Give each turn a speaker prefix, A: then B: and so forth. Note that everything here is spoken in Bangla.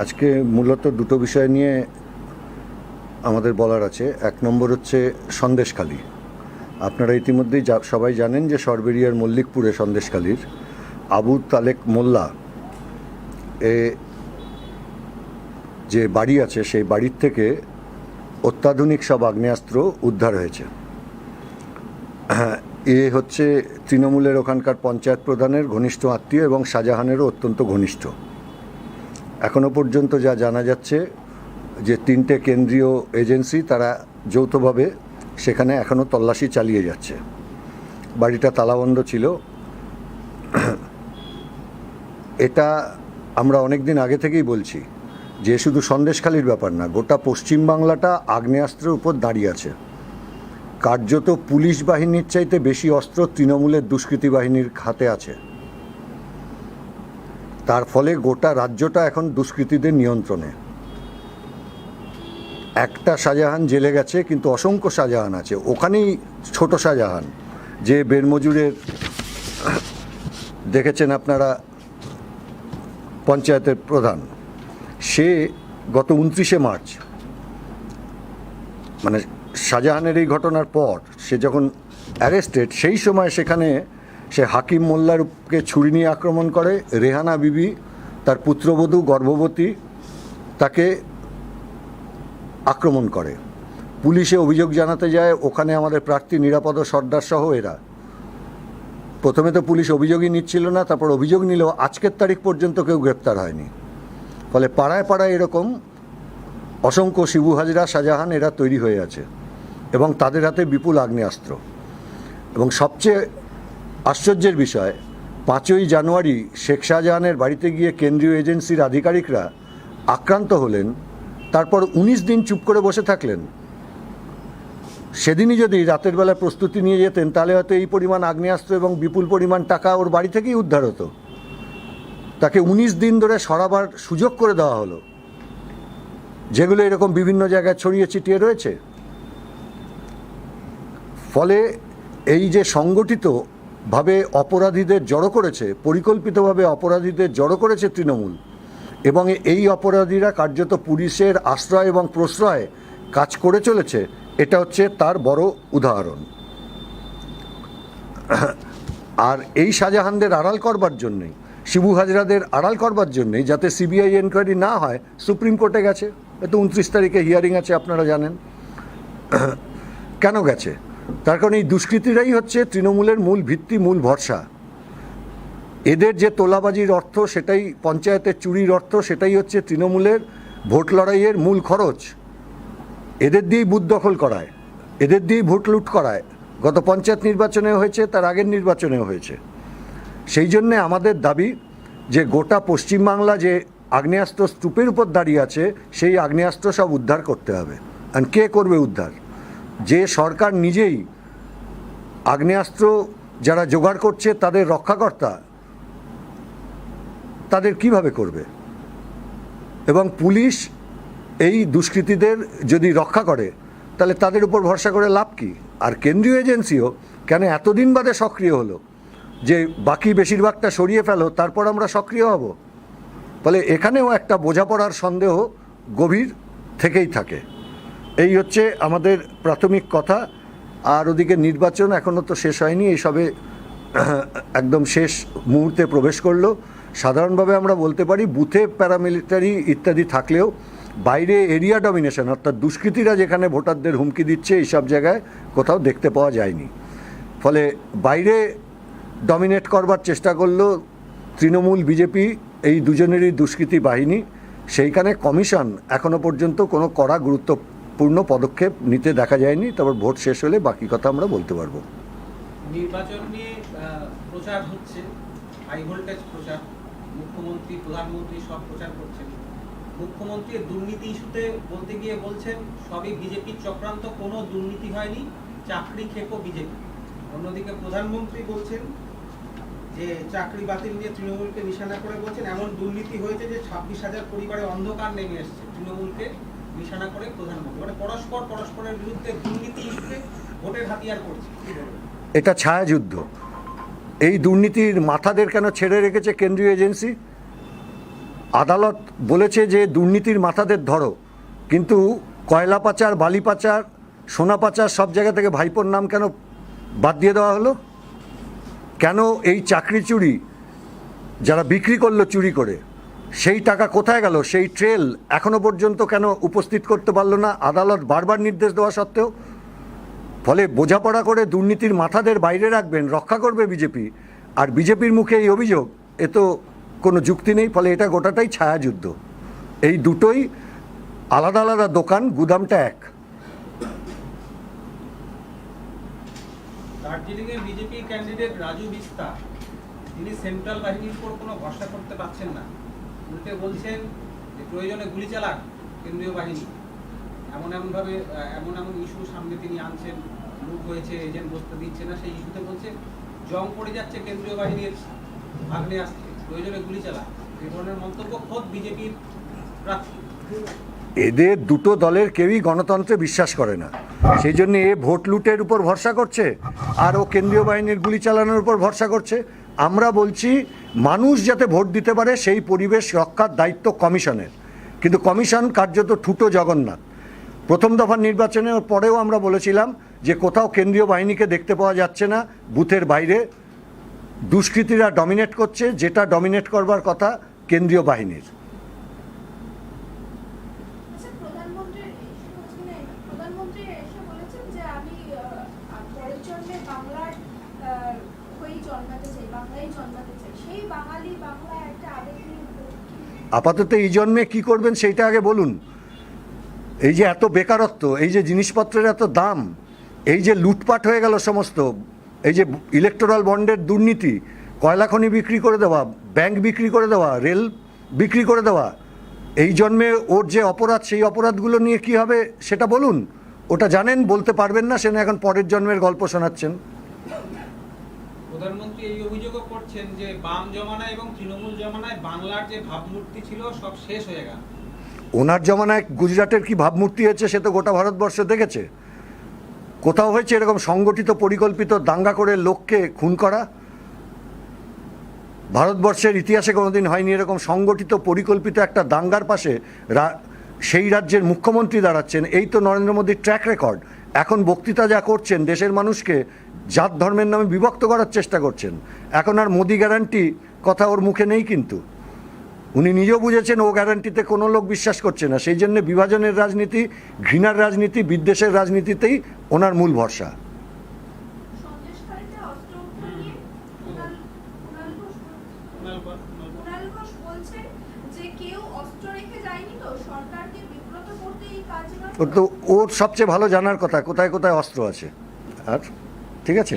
A: আজকে মূলত দুটো বিষয় নিয়ে আমাদের বলার আছে। এক নম্বর হচ্ছে সন্দেশখালী। আপনারা ইতিমধ্যেই সবাই জানেন যে সরবেরিয়ার মল্লিকপুরে সন্দেশখালীর আবু তালেক মোল্লা এ যে বাড়ি আছে সেই বাড়ির থেকে অত্যাধুনিক সব আগ্নেয়াস্ত্র উদ্ধার হয়েছে। হ্যাঁ, এ হচ্ছে তৃণমূলের ওখানকার পঞ্চায়েত প্রধানের ঘনিষ্ঠ আত্মীয় এবং শাহজাহানেরও অত্যন্ত ঘনিষ্ঠ। এখনও পর্যন্ত যা জানা যাচ্ছে যে তিনটে কেন্দ্রীয় এজেন্সি তারা যৌথভাবে সেখানে এখনও তল্লাশি চালিয়ে যাচ্ছে। বাড়িটা তালাবন্ধ ছিল। এটা আমরা অনেক দিন আগে থেকেই বলছি যে শুধু সন্দেশখালির ব্যাপার না, গোটা পশ্চিমবাংলাটা আগ্নেয়াস্ত্রের উপর দাঁড়িয়ে আছে। কার্যত পুলিশ বাহিনীর চাইতে বেশি অস্ত্র তৃণমূলের দুষ্কৃতী বাহিনীর হাতে আছে। তার ফলে গোটা রাজ্যটা এখন দুষ্কৃতীদের নিয়ন্ত্রণে। একটা শাহজাহান জেলে গেছে, কিন্তু অসংখ্য শাহজাহান আছে। ওখানেই ছোট শাহজাহান, যে বেরমজুরের দেখেছেন আপনারা, পঞ্চায়েতের প্রধান। সে গত উনত্রিশে মার্চ মানে শাহজাহানের এই ঘটনার পর, সে যখন অ্যারেস্টেড, সেই সময় সেখানে সে হাকিম মোল্লারকে ছুরি নিয়ে আক্রমণ করে। রেহানা বিবি, তার পুত্রবধূ গর্ভবতী, তাকে আক্রমণ করে। পুলিশে অভিযোগ জানাতে যায়, ওখানে আমাদের প্রার্থী নিরাপদ সর্দার সহ এরা। প্রথমে তো পুলিশ অভিযোগই নিচ্ছিল না, তারপর অভিযোগ নিলেও আজকের তারিখ পর্যন্ত কেউ গ্রেপ্তার হয়নি। ফলে পাড়ায় পাড়ায় এরকম অসংখ্য শিবু হাজরা, শাহজাহান এরা তৈরি হয়ে আছে এবং তাদের হাতে বিপুল আগ্নেয়াস্ত্র। এবং সবচেয়ে আশ্চর্যের বিষয়, পাঁচই জানুয়ারি শেখ শাহজাহানের বাড়িতে গিয়ে কেন্দ্রীয় এজেন্সির আধিকারিকরা আক্রান্ত হলেন, তারপর উনিশ দিন চুপ করে বসে থাকলেন। সেদিনই যদি রাতের বেলা প্রস্তুতি নিয়ে যেতেন, তাহলে হয়তো এই পরিমাণ আগ্নেয়াস্ত্র এবং বিপুল পরিমাণ টাকা ওর বাড়ি থেকেই উদ্ধার হতো। তাকে উনিশ দিন ধরে সরাবার সুযোগ করে দেওয়া হলো। যেগুলো এরকম বিভিন্ন জায়গায় ছড়িয়ে ছিটিয়ে রয়েছে। ফলে এই যে সংগঠিতভাবে অপরাধীদের জড়ো করেছে, পরিকল্পিতভাবে অপরাধীদের জড়ো করেছে তৃণমূল। এবং এই অপরাধীরা কার্যত পুলিশের আশ্রয় এবং প্রশ্রয় কাজ করে চলেছে, এটা হচ্ছে তার বড় উদাহরণ। আর এই শাহজাহানদের আড়াল করবার জন্যই, শিবু হাজরাদের আড়াল করবার জন্যই যাতে সিবিআই এনকোয়ারি না হয়, সুপ্রিম কোর্টে গেছে। এতো উনত্রিশ তারিখে হিয়ারিং আছে, আপনারা জানেন। কেন গেছে? তার কারণ এই দুষ্কৃতীরাই হচ্ছে তৃণমূলের মূল ভিত্তি, মূল ভরসা। এদের যে তোলাবাজির অর্থ, সেটাই পঞ্চায়েতের চুরির অর্থ, সেটাই হচ্ছে তৃণমূলের ভোট লড়াইয়ের মূল খরচ। এদের দিয়েই বুথ দখল করায়, এদের দিয়েই ভোট লুট করায়। গত পঞ্চায়েত নির্বাচনে হয়েছে, তার আগের নির্বাচনেও হয়েছে। সেই জন্যে আমাদের দাবি যে গোটা পশ্চিমবাংলা যে আগ্নেয়াস্ত্র স্তূপের উপর দাঁড়িয়ে আছে, সেই আগ্নেয়াস্ত্র সব উদ্ধার করতে হবে। আর কে করবে উদ্ধার? যে সরকার নিজেই আগ্নেয়াস্ত্র যারা জোগাড় করছে তাদের রক্ষাকর্তা, তাদের কীভাবে করবে? এবং পুলিশ এই দুষ্কৃতীদের যদি রক্ষা করে, তাহলে তাদের উপর ভরসা করে লাভ কি? আর কেন্দ্রীয় এজেন্সিও কেন এতদিন বাদে সক্রিয় হলো যে বাকি বেশিরভাগটা সরিয়ে ফেলো, তারপর আমরা সক্রিয় হব? ফলে এখানেও একটা বোঝাপড়ার সন্দেহ গভীর থেকেই থাকে। এই হচ্ছে আমাদের প্রাথমিক কথা। আর ওদিকে নির্বাচন এখনও তো শেষ হয়নি, এইসবে একদম শেষ মুহূর্তে প্রবেশ করল। সাধারণভাবে আমরা বলতে পারি, বুথে প্যারামিলিটারি ইত্যাদি থাকলেও বাইরে এরিয়া ডমিনেশন, অর্থাৎ দুষ্কৃতীরা যেখানে ভোটারদের হুমকি দিচ্ছে, এইসব জায়গায় কোথাও দেখতে পাওয়া যায়নি। ফলে বাইরে ডমিনেট করবার চেষ্টা করল তৃণমূল, বিজেপি, এই দুজনেরই দুষ্কৃতী বাহিনী। সেইখানে কমিশন এখনও পর্যন্ত কোনো কড়া গুরুত্বপূর্ণ পদক্ষেপ নিতে দেখা যায়নি, তারপর ভোট শেষ হলে বাকি কথা আমরা বলতে পারব।
B: নির্বাচন নিয়ে প্রচার হচ্ছে হাই ভোল্টেজ প্রচার, মুখ্যমন্ত্রী, প্রধানমন্ত্রী সব প্রচার করছেন। মুখ্যমন্ত্রী দুর্নীতি ইস্যুতে বলতে গিয়ে বলছেন, সবই বিজেপির চক্রান্ত, কোনো দুর্নীতি হয়নি, চাকরি খেকো বিজেপি। অন্যদিকে প্রধানমন্ত্রী বলছেন যে, চাকরি বাতিল নিয়ে তৃণমূলকে নিশানা করে বলছেন, এমন দুর্নীতি হয়েছে যে ছাব্বিশ হাজার পরিবারে অন্ধকার নেমে এসছে। তৃণমূলকে নিশানা করে প্রধানমন্ত্রী। মানে পরস্পর পরস্পরের বিরুদ্ধে দুর্নীতি ইস্যুতে ভোটের হাতিয়ার করছে।
A: এটা ছায়াযুদ্ধ। এই দুর্নীতির মাথাদের কেন ছেড়ে রেখেছে কেন্দ্রীয় এজেন্সি? আদালত বলেছে যে দুর্নীতির মাথাদের ধরো, কিন্তু কয়লা পাচার, বালি পাচার, সোনা পাচার সব জায়গা থেকে ভাইপোর নাম কেন বাদ দিয়ে দেওয়া হলো? কেন এই চাকরি চুরি, যারা বিক্রি করল চুরি করে সেই টাকা কোথায় গেল? সেই ট্রেল এখনও পর্যন্ত কেন উপস্থিত করতে পারল না? আদালত বারবার নির্দেশ দেওয়া সত্ত্বেও? ফলে বোঝাপড়া করে দুর্নীতির মাথাদের বাইরে রাখবেন, রক্ষা করবে বিজেপি। আর বিজেপির মুখে এই অভিযোগ, এ তো কোনো যুক্তি নেই, ফলে এটা গোটাটাই ছায়াযুদ্ধ। এই দুটোই আলাদা আলাদা দোকান, গুদামটা এক।
B: দার্জিলিংয়ে বিজেপি ক্যান্ডিডেট রাজু বিস্তা। তিনি সেন্ট্রাল বাহিনীর উপর কোনো ভরসা করতে পারছেন না। উল্টে বলছেন যে প্রয়োজনে গুলি চালাক কেন্দ্রীয় বাহিনী। এমন এমনভাবে এমন এমন ইস্যু সামনে তিনি আনছেন লুট হয়েছে এজেন্ট বসতে দিচ্ছে না, সেই ইস্যুতে বলছে, জং পড়ে যাচ্ছে কেন্দ্রীয় বাহিনীর ভাগ্নে আসছে, প্রয়োজনে গুলি চালাক এই ধরনের মন্তব্য খোদ বিজেপির প্রার্থী।
A: এদের দুটো দলের কেউই গণতন্ত্রে বিশ্বাস করে না। সেই জন্য এ ভোট লুটের উপর ভরসা করছে, আর ও কেন্দ্রীয় বাহিনীর গুলি চালানোর উপর ভরসা করছে। আমরা বলছি মানুষ যাতে ভোট দিতে পারে, সেই পরিবেশ রক্ষার দায়িত্ব কমিশনের। কিন্তু কমিশন কার্যত ঠুটো জগন্নাথ। প্রথম দফার নির্বাচনের পরেও আমরা বলেছিলাম যে কোথাও কেন্দ্রীয় বাহিনীকে দেখতে পাওয়া যাচ্ছে না, বুথের বাইরে। দুষ্কৃতীরা ডমিনেট করছে, যেটা ডমিনেট করবার কথা কেন্দ্রীয় বাহিনীর
C: আচ্ছা প্রধানমন্ত্রীর এসে বলছিলেন প্রধানমন্ত্রী এসে বলেছেন যে আমি আহ, আর পরের জন্মে বাংলার আহ, হয়েই জন্মাতে চাই
A: আপাতত এই জন্মে কি করবেন সেইটা আগে বলুন। এই যে এত বেকারত্ব, এই যে জিনিসপত্রের এত দাম, এই যে লুটপাট হয়ে গেল সমস্ত, এই যে ইলেকটোরাল বন্ডের দুর্নীতি, কয়লা খনি বিক্রি করে দেওয়া ব্যাংক বিক্রি করে দেওয়া রেল বিক্রি করে দেওয়া, এই জন্মে ওর যে অপরাধ, সেই অপরাধগুলো নিয়ে কি হবে সেটা বলুন। ওটা জানেন, বলতে পারবেন না সেটা এখন পরের জন্মের গল্প শোনাচ্ছেন।
B: প্রধানমন্ত্রী এই অভিযোগও করছেন যে বাম জমানায় এবং তৃণমূল জমানায় বাংলার যে ভাবমূর্তি ছিল, সব শেষ হয়ে গেল।
A: ওনার জমানায় গুজরাটের কি ভাবমূর্তি হয়েছে সে তো গোটা ভারতবর্ষ দেখেছে। কোথাও হয়েছে এরকম সংগঠিত, পরিকল্পিত, দাঙ্গা করে লোককে খুন করা? ভারতবর্ষের ইতিহাসে কোনোদিন হয়নি এরকম সংগঠিত, পরিকল্পিত একটা দাঙ্গার পাশে সেই রাজ্যের মুখ্যমন্ত্রী দাঁড়াচ্ছেন। এই তো নরেন্দ্র মোদীর ট্র্যাক রেকর্ড এখন বক্তৃতা যা করছেন, দেশের মানুষকে জাত ধর্মের নামে বিভক্ত করার চেষ্টা করছেন। এখন আর মোদি গ্যারান্টি কথা ওর মুখে নেই কিন্তু। উনি নিজেও বুঝেছেন ও গ্যারান্টিতে কোনো লোক বিশ্বাস করছে না। সেই জন্য বিভাজনের রাজনীতি ঘৃণার রাজনীতি বিদ্বেষের রাজনীতিতেই ওনার মূল ভরসা। ওর তো ওর সবচেয়ে ভালো জানার কথা কোথায় কোথায় অস্ত্র আছে? আর? ঠিক আছে?